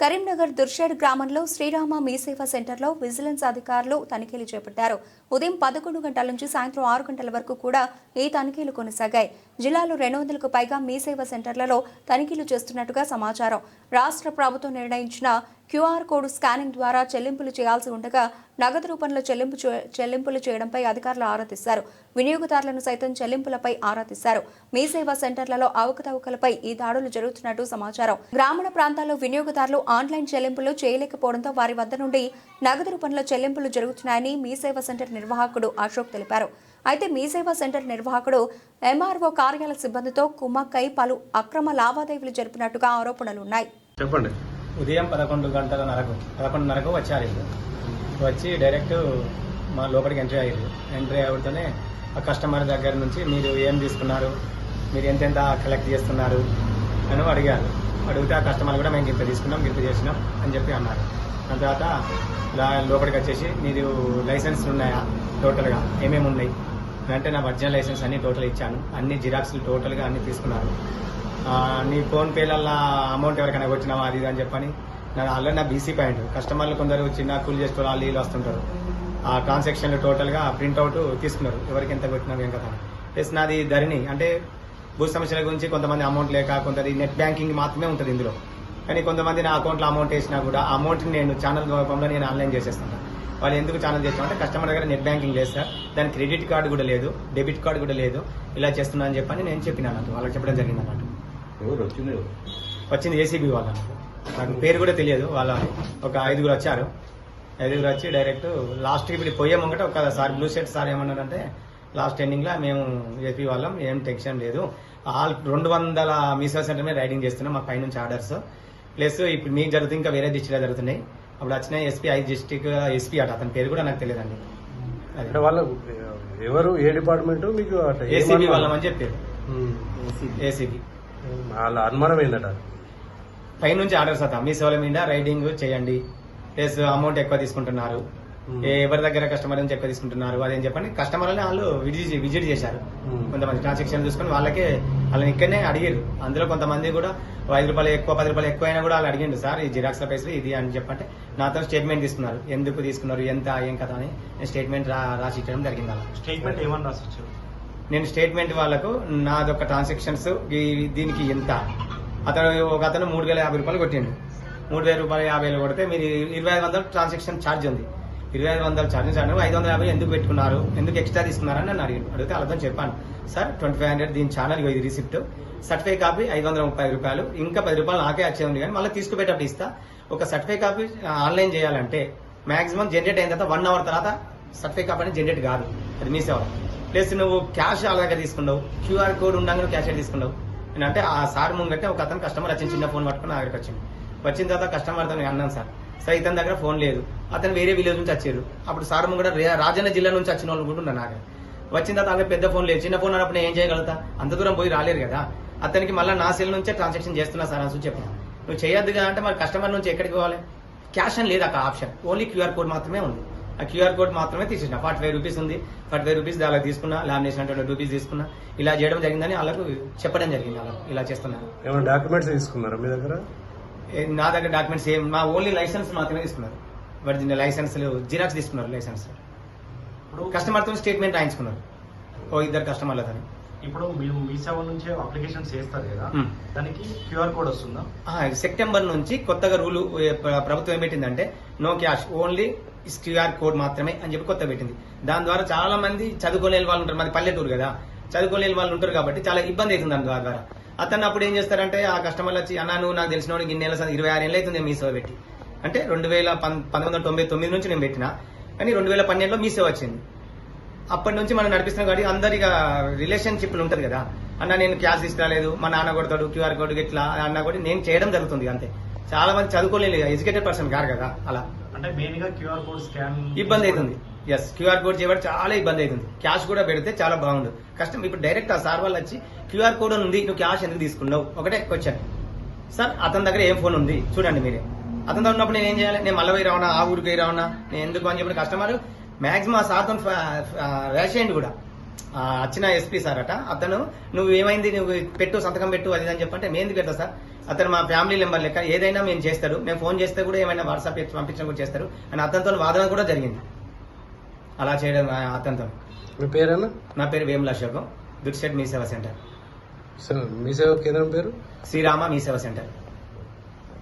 కరీంనగర్ దుర్షేడ్ గ్రామంలో శ్రీరామ మీసేవ సెంటర్లో విజిలెన్స్ అధికారులు తనిఖీలు చేపట్టారు. ఉదయం పదకొండు గంటల నుంచి సాయంత్రం ఆరు గంటల వరకు కూడా ఈ తనిఖీలు కొనసాగాయి. జిల్లాలో రెండు వందలకు పైగా మీసేవ సెంటర్లలో తనిఖీలు చేస్తున్నట్టుగా సమాచారం. రాష్ట్ర ప్రభుత్వం నిర్ణయించిన క్యూఆర్ కోడ్ స్కానింగ్ ద్వారా చెల్లింపులు చేయాల్సి ఉండగా నగదు రూపంలో చెల్లింపు చే- చెల్లింపులు చేయడంపై అధికారులు ఆరా తీశారు. వినియోగదారులను సైతం చెల్లింపులపై ఆరా తీశారు. మీ సేవా సెంటర్లలో అవకతవకలపై ఈ దాడులు జరుగుతున్నట్టు సమాచారం. గ్రామీణ ప్రాంతాల్లో వినియోగదారులు ఆన్లైన్ చెల్లింపులు చేయలేకపోవడంతో వారి వద్ద నుండి నగదు రూపంలో చెల్లింపులు జరుగుతున్నాయని మీ సేవా సెంటర్ నిర్వాహకుడు అశోక్ తెలిపారు. అయితే మీ సేవా సెంటర్ నిర్వాహకుడు ఎంఆర్ఓ కార్యాలయ సిబ్బందితో కుమ్మక్కై పలు అక్రమ లావాదేవీలు జరిపినట్టుగా ఆరోపణలున్నాయి. చెప్పండి. ఉదయం పదకొండు గంటల నరకు పదకొండు పదకొండున్నరకు వచ్చారు వచ్చి డైరెక్ట్ మా లోపలికి ఎంట్రీ అయ్యారు. ఎంట్రీ అవుతూనే ఆ కస్టమర్ దగ్గర నుంచి మీరు ఏం తీసుకున్నారు? మీరు ఎంతెంత కలెక్ట్ చేస్తున్నారు? అని అడిగారు. అడిగితే ఆ కస్టమర్ కూడా మేము ఇంత తీసుకున్నాం ఇంత చేసినాం అని చెప్పి అన్నారు. దాని తర్వాత లోపలికి వచ్చేసి మీరు లైసెన్స్ ఉన్నాయా? టోటల్గా ఏమేమి ఉన్నాయి? వెంటనే నా ఒరిజినల్ లైసెన్స్ అన్ని టోటల్ ఇచ్చాను. అన్ని జిరాక్స్లు టోటల్గా అన్ని తీసుకున్నారు నీ ఫోన్ పేలల్లా అమౌంట్ ఎవరికైనా వచ్చినావా అది ఇది అని చెప్పని. నా ఆల్రెడీ నా బీసీ పాయింట్ కస్టమర్లు కొందరు చిన్న కూలి చేస్తారు వాళ్ళు వీళ్ళు వస్తుంటారు. ఆ ట్రాన్సాక్షన్లు టోటల్గా ప్రింట్అవుట్ తీసుకున్నారు. ఎవరికి ఎంత పెట్టినావు ఏం కదా ప్లస్ నాది ధరణి. అంటే భూ సమస్యల గురించి కొంతమంది అమౌంట్ లేక కొందరి నెట్ బ్యాంకింగ్ మాత్రమే ఉంటుంది ఇందులో. కానీ కొంతమంది నా అకౌంట్లో అమౌంట్ వేసినా కూడా అమౌంట్ని నేను ఛానల్ రూపంలో నేను ఆన్లైన్ చేసేస్తాను. వాళ్ళు ఎందుకు ఛానల్ చేస్తామంటే కస్టమర్ దగ్గర నెట్ బ్యాంకింగ్ సార్ దాని క్రెడిట్ కార్డు కూడా లేదు డెబిట్ కార్డు కూడా లేదు. ఇలా చేస్తున్నా అని చెప్పని నేను చెప్పినాను అన్నట్టు వాళ్ళకి చెప్పడం జరిగింది అన్నట్టు ఎవరు వచ్చింది? ఏసీబీ వాళ్ళ. నాకు పేరు కూడా తెలియదు. వాళ్ళ ఒక ఐదుగురు వచ్చారు. ఐదుగురు వచ్చి డైరెక్ట్ లాస్ట్ ఇప్పుడు పోయే ముంగట ఒక సార్ బ్లూ షర్ట్ సార్ ఏమన్నారంటే లాస్ట్ ఎండింగ్లో మేము ఏపీ వాళ్ళం ఏం టెన్షన్ లేదు. ఆల్ రెండు వందల మీసో సెంటర్ మీద రైడింగ్ చేస్తున్నాం మా పైనుంచి ఆర్డర్స్ ప్లస్ ఇప్పుడు మీకు జరుగుతుంది ఇంకా వేరే డిస్ట్రిక్ట్ జరుగుతున్నాయి. అప్పుడు వచ్చిన ఎస్పీ ఐదు డిస్టిక్ ఎస్పీ అట అతని పేరు కూడా నాకు తెలియదండి. అంటే వాళ్ళ ఎవరు ఏ డిపార్ట్మెంట్ మీకు ఏసీబీ ఏమన్నా- వాళ్ళం అని చెప్పారు. ఏసీబీ వాళ్ళ అనుమానం ఏందట? పైనుంచి ఆర్డర్స్ అత మీ సేవల మీద రైడింగ్ చేయండి. ప్లస్ అమౌంట్ ఎక్కువ తీసుకుంటున్నారు. ఎవరి దగ్గర కస్టమర్ నుంచి ఎక్కువ తీసుకుంటున్నారు అదేం చెప్పండి కస్టమర్లని వాళ్ళు విజిట్ విజిట్ చేశారు. కొంతమంది ట్రాన్సాక్షన్ చూసుకొని వాళ్ళకే వాళ్ళని ఇక్కడనే అడిగారు అందులో కొంతమంది కూడా ఐదు రూపాయలు ఎక్కువ పది రూపాయలు ఎక్కువ అయినా కూడా వాళ్ళు అడిగిండు సార్ ఈ జిరాక్స్ పైసలు ఇది అని చెప్పంటే నాతో స్టేట్మెంట్ తీసుకున్నారు. ఎందుకు తీసుకున్నారు? ఎంత ఏం కదా అని స్టేట్మెంట్ రాసి ఇచ్చడం జరిగింది అలా. స్టేట్మెంట్ ఏమని రాసిచ్చారు నేను స్టేట్మెంట్ వాళ్ళకు నాదొక ట్రాన్సాక్షన్స్ దీనికి ఎంత? అతను ఒక అతను మూడు వేల యాభై రూపాయలు కొట్టిండు. మూడు వేల రూపాయలు యాభై వేలు కొడితే మీరు ఇరవై ఐదు వందలు ట్రాన్సాక్షన్ ఛార్జ్ ఉంది. ఇరవై ఐదు వందలు ఛార్జ్ చాను ఐదు వందల యాభై ఎందుకు పెట్టుకున్నారు? ఎందుకు ఎక్స్ట్రా తీసుకున్నారని నన్ను అడిగాను అడిగితే అర్థం చెప్పాను. సార్ ట్వంటీ ఫైవ్ హండ్రెడ్ దీని ఛానల్ ఇది రిసిప్ట్ సర్టిఫై కాపీ ఐదు వందల ముప్పై రూపాయలు. ఇంకా పది రూపాయలు నాకే వచ్చే ఉంది కానీ మళ్ళీ తీసుకుపోయేటప్పుడు ఇస్తా. ఒక సర్టిఫై కాపీ ఆన్లైన్ చేయాలంటే మాక్సిమం జనరేట్ అయిన తర్వాత వన్ అవర్ తర్వాత సర్టిఫై కాపీ అనేది జనరేట్ కాదు. అది మీ సేవ ప్లస్ నువ్వు క్యాష్ వాళ్ళ దగ్గర తీసుకున్నావు. క్యూఆర్ కోడ్ ఉండగానే క్యాష్ తీసుకున్నావు. అంటే ఆ సార్ ముంగట్టే ఒక అతను కస్టమర్ వచ్చింది చిన్న ఫోన్ పట్టుకుని ఆఖరికి వచ్చింది వచ్చిన తర్వాత కస్టమర్తో నేను అన్నాను సార్ సార్ ఇతని దగ్గర ఫోన్ లేదు. అతను వేరే విలేజ్ నుంచి వచ్చారు. అప్పుడు సార్ ముంగట రాజన్న జిల్లా నుంచి వచ్చిన వాళ్ళు కూడా ఉన్నారు నాకు వచ్చిన తర్వాత పెద్ద ఫోన్ లేదు. చిన్న ఫోన్ అన్నప్పుడు నేను ఏం చేయగలుగుతా? అంత దూరం పోయి రాలేరు కదా. అతనికి మళ్ళీ నా సెల్ నుంచే ట్రాన్సాక్షన్ చేస్తున్నా సార్ అని చెప్పిన నువ్వు చేయొద్దుగా అంటే మరి కస్టమర్ నుంచి ఎక్కడికి పోవాలి? క్యాష్ అని లేదు అక్కడ ఆప్షన్ ఓన్లీ క్యూఆర్ కోడ్ మాత్రమే ఉంది. ఆ క్యూఆర్ కోడ్ మాత్రమే తీసేసిన. ఫార్టీ ఫైవ్ రూపీస్ ఉంది. ఫార్టీ ఫైవ్ రూపీస్ అలా తీసుకున్నా లామినేషన్ ట్వంటీ రూపీస్ తీసుకున్నా. ఇలా చేయడం జరిగిందని వాళ్ళకు చెప్పడం జరిగింది వాళ్ళకు. ఇలా చేస్తున్నారు. ఏమైనా డాక్యుమెంట్స్ తీసుకున్నారా మీ దగ్గర? నా దగ్గర డాక్యుమెంట్స్ ఏం మా ఓన్లీ లైసెన్స్ మాత్రమే తీసుకున్నారు. ఒరిజినల్ లైసెన్స్ జిరాక్స్ తీసుకున్నారు లైసెన్స్ ఇప్పుడు కస్టమర్తో స్టేట్మెంట్ రాయించుకున్నారు. ఓ ఇద్దరు కస్టమర్లతో ఇప్పుడు మీరు మీ సేవ నుంచే అప్లికేషన్ చేస్తారు కదా. దానికి క్యూఆర్ కోడ్ వస్తుందా? సెప్టెంబర్ నుంచి కొత్తగా రూలు ప్రభుత్వం ఏం పెట్టిందంటే no cash only QR code మాత్రమే అని చెప్పి కొత్త పెట్టింది. దాని ద్వారా చాలా మంది చదువుకోలేని వాళ్ళు ఉంటారు. మాది పల్లెటూరు కదా. చదువుకోలేని వాళ్ళు ఉంటారు కాబట్టి చాలా ఇబ్బంది అవుతుంది దాని ద్వారా. అతను అప్పుడు ఏం చేస్తారంటే ఆ కస్టమర్లు వచ్చి అన్నా నువ్వు నాకు తెలిసిన వాడికి ఇన్ని నెలల ఇరవై ఆరు ఏళ్ళు అవుతుంది మీ సేవ పెట్టి. అంటే రెండు వేల పంతొమ్మిది వందల తొంభై తొమ్మిది నుంచి నేను పెట్టిన. కానీ రెండు వేల పన్నెండులో మీ సేవ వచ్చింది. అప్పటి నుంచి మనం నడిపిస్తున్నాం కాబట్టి అందరిగా రిలేషన్షిప్లు ఉంటుంది కదా. అన్న నేను క్యాష్ తీసుకురాలేదు మా నాన్న కొడతాడు క్యూఆర్ కోడ్ ఇట్లా అన్న కూడా నేను చేయడం జరుగుతుంది అంతే. చాలా మంది చదువుకోలేదు ఎడ్యుకేటెడ్ పర్సన్ కాదు కదా అలా. అంటే మెయిన్గా క్యూఆర్ కోడ్ స్కాన్ ఇబ్బంది అవుతుంది. ఎస్ క్యూఆర్ కోడ్ చేయబడి చాలా ఇబ్బంది అవుతుంది. క్యాష్ కూడా పెడితే చాలా బాగుండు. కష్టం ఇప్పుడు డైరెక్ట్ ఆ సార్ వాళ్ళు వచ్చి క్యూఆర్ కోడ్ ఉంది నువ్వు క్యాష్ ఎందుకు తీసుకున్నావు? ఒకటే క్వశ్చన్ సార్ అతని దగ్గర ఏం ఫోన్ ఉంది? చూడండి మీరే. అతని దగ్గర ఉన్నప్పుడు నేను ఏం చేయాలి? నేను మళ్ళీ పోయి రావనా ఆ ఊరికి పోయి రావనా నేను ఎందుకు అని చెప్పిన కస్టమర్ మాక్సిమం ఆ సార్తో ర్యాష్ కూడా. వచ్చిన ఎస్పీ సార్ అట అతను నువ్వు ఏమైంది? నువ్వు పెట్టు సంతకం పెట్టు అది ఇది అని చెప్పంటే మేము ఎందుకు పెడతా సార్? అతను మా ఫ్యామిలీ మెంబర్ లెక్క ఏదైనా మేము చేస్తాడు. మేము ఫోన్ చేస్తే కూడా ఏమైనా వాట్సాప్ చేసి పంపించడం కూడా చేస్తారు. అని అతనితో వాదన కూడా జరిగింది. అలా చేయడం ఆ, అతనితో మీ పేరేనా నా పేరు వేముల అశోకం. దుర్షెడ్ మీ సేవా సెంటర్. సరే మీ సేవా కేంద్రం పేరు? శ్రీరామ మీ సేవా సెంటర్.